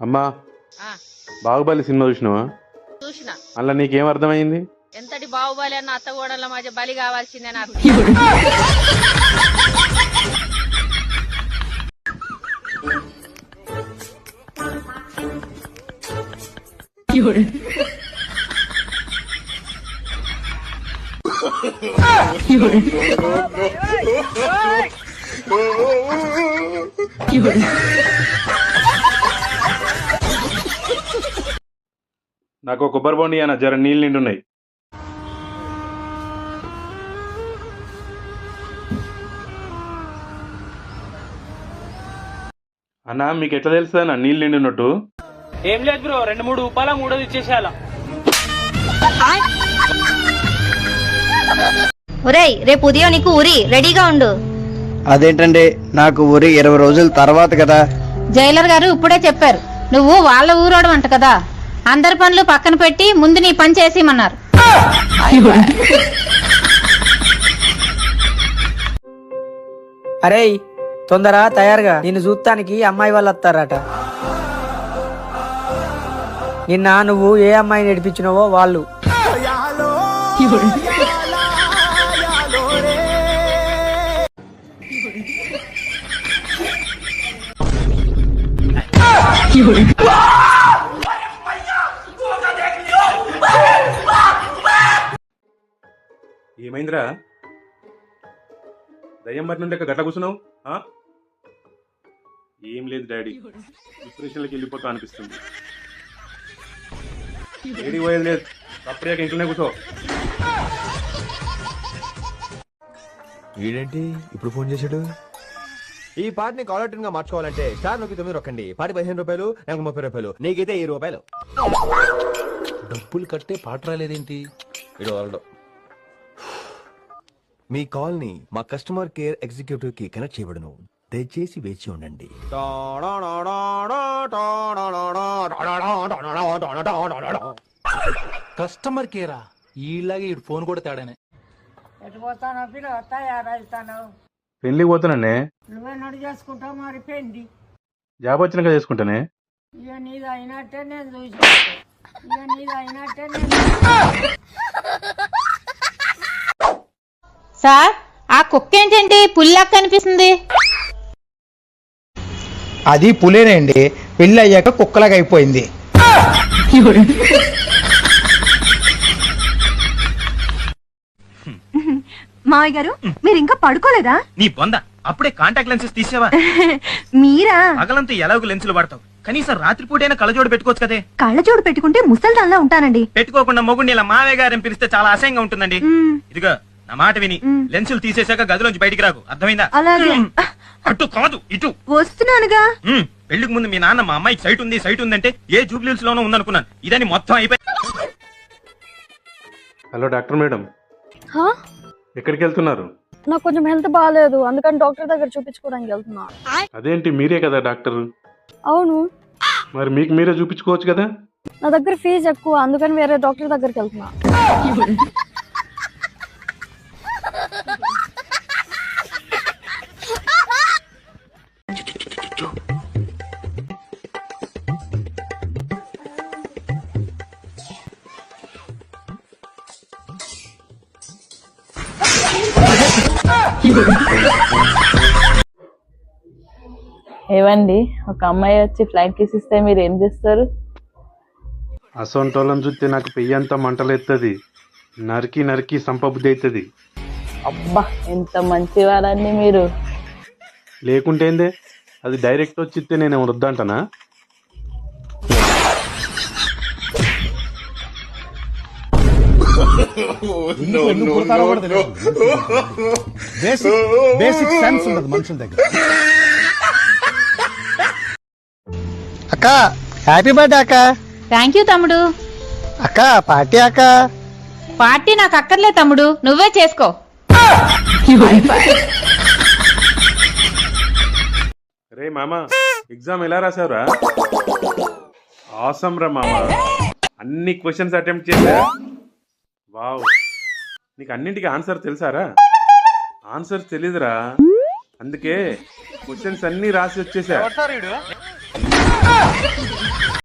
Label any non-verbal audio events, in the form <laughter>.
అమ్మా ఆ, బాహుబలి సినిమా చూసినావా? చూసిన. అలా నీకేం అర్థమైంది? ఎంతటి బాహుబలి అన్న అత్తగోడల మధ్య బలి కావాల్సిందే నాకు. <laughs> నాకు ఒక కొబ్బరి బొండి అన్న జర నీళ్ళు నిండున్నాయి. అన్న మీకు ఎట్లా తెలుస్తుంది అన్న నీళ్ళు నిండున్నట్టు? ఏం లేదు బ్రో రెండు మూడు రూపాయల మూడోది ఇచ్చేసేయాల ఒరేయ్ రేపు ఉదయం నీకు ఊరి రెడీగా ఉండు. అదేంటండి నాకు ఊరి ఇరవై రోజుల తర్వాత కదా. జైలర్ గారు ఇప్పుడే చెప్పారు నువ్వు వాళ్ళ ఊరోడు అంట కదా. అందరి పనులు పక్కన పెట్టి ముందు నీ పని చేసేయమన్నారు. అరేయ్ తొందర తయారుగా. నిన్ను చూస్తానికి అమ్మాయి వాళ్ళు వస్తారట. నిన్న నువ్వు ఏ అమ్మాయిని నడిపించినావో వాళ్ళు. ఏమైందిరా? దయ్యం బట్టి నుండి గట్ల కూర్చున్నావు? ఆ? ఏం లేదు డాడీ. డిప్రెషన్లోకి వెళ్ళిపోతా అనిపిస్తుంది. ఏడికి పోయేది లేదు. అప్పుడే ఇంట్లోనే కూర్చో. వీడేంటి? ఇప్పుడు ఫోన్ చేశాడు? ఈ పాటని కాలర్ ట్యూన్గా మార్చుకోవాలంటే స్టార్ నొక్కి తొమ్మిది రొక్కండి. పాటి పదిహేను రూపాయలు నాకు ముప్పై రూపాయలు. నీకైతే ఈ రూపాయలు. డబ్బులు కట్టే పాట రాలేదేంటి? ఇడు. మీ కాల్ని మా కస్టమర్ కేర్ ఎగ్జిక్యూటివ్కి కనెక్ట్ చేయబడును. దయచేసి వేచి ఉండండి. కస్టమర్ కేరా? ఈలాగే ఈ ఫోన్ కూడా తేడానే. పోతానో పిల్ల తయారైతాను. నువ్వెన్నడు చేసుకుంటావు మరి పెండి. జాబ్ వచ్చినాక చేసుకుంటానే? ఇక నీది అయినట్టే నేను చూసి ఇక నీది అయినట్టే నేను సార్ ఆ కుక్క ఏంటండి పుల్లక్క కనిపిస్తుంది. అది పులేనండి. పెళ్ళి అయ్యాక కుక్కలాగా అయిపోయింది. మావయ్య గారు మీరు ఇంకా పడుకోలేదా? నీ బొంద. అప్పుడే కాంటాక్ట్ లెన్సెస్ తీసావా? మీరా? పగలంతా ఎలాగో లెన్సులు వాడతావు? కనీసం రాత్రిపూటైనా కళ్ళజోడు పెట్టుకోవచ్చు కదే. కళ్ళజోడు పెట్టుకుంటే ముసల్దాన్లా ఉంటానండి. పెట్టుకోకుండా మొగుడిని ఇలా మావే గారిని పిలిస్తే చాలా అసహ్యంగా ఉంటుందండి. ఇదిగో నా మాట విని లెన్సులు తీసేశాక గదిలోంచి బయటికి రాకు. అర్థమైందా? అలాగే. అటు కాదు ఇటు. వస్తున్నానుగా. ఉమ్, పెళ్ళికి ముందు మీ నాన్న మా అమ్మాయికి సైట్ ఉంది సైట్ ఉందంటే ఏ జూబ్లీస్ లోనూ ఉందనుకున్నాను. ఇదని మొత్తం అయిపోయి హలో డాక్టర్ మేడం. ఎక్కడికి వెళ్తున్నారు? నాకు కొంచెం హెల్త్ బాగాలేదు. అందుకని డాక్టర్ దగ్గర చూపించుకోవడానికి వెళ్తున్నా అదేంటి మీరే కదా డాక్టర్? అవును. మరి మీకు మీరే చూపించుకోవచ్చు కదా? నా దగ్గర ఫీజు ఎక్కువ అందుకని వేరే డాక్టర్ దగ్గరికి వెళ్తున్నా <laughs> ఏవండి ఒక అమ్మాయి వచ్చి ఫ్లైట్ కిస్ ఇస్తే మీరు ఏం చేస్తారు? అసొంటోళ్ళని చూస్తే నాకు పెయ్యంతా మంటలెత్తది. నరికి నరికి సంపబుద్ధి అవుతుంది అబ్బా ఎంత మంచివారండి మీరు. లేకుంటే ఏందే? అది డైరెక్ట్ వచ్చిస్తే నేను వద్దంటనా? బేసిక్ సెన్స్ ఉండదు మనుషుల దగ్గర. అక్క హ్యాపీ బర్త్డే అక్క. థ్యాంక్ యూ తమ్ముడు. అక్క పార్టీ అక్క. పార్టీ నాకు అక్కర్లే తమ్ముడు. నువ్వే చేసుకో. రే మామ ఎగ్జామ్ ఎలా రాసావురా ఆసమ్ రా మామ. అన్ని క్వశ్చన్స్ అటెంప్ట్ చేశా. వావ్. నీకు అన్నింటికి ఆన్సర్ తెలుసారా? ఆన్సర్ తెలీదురా. అందుకే క్వశ్చన్స్ అన్ని రాసి వచ్చేసా.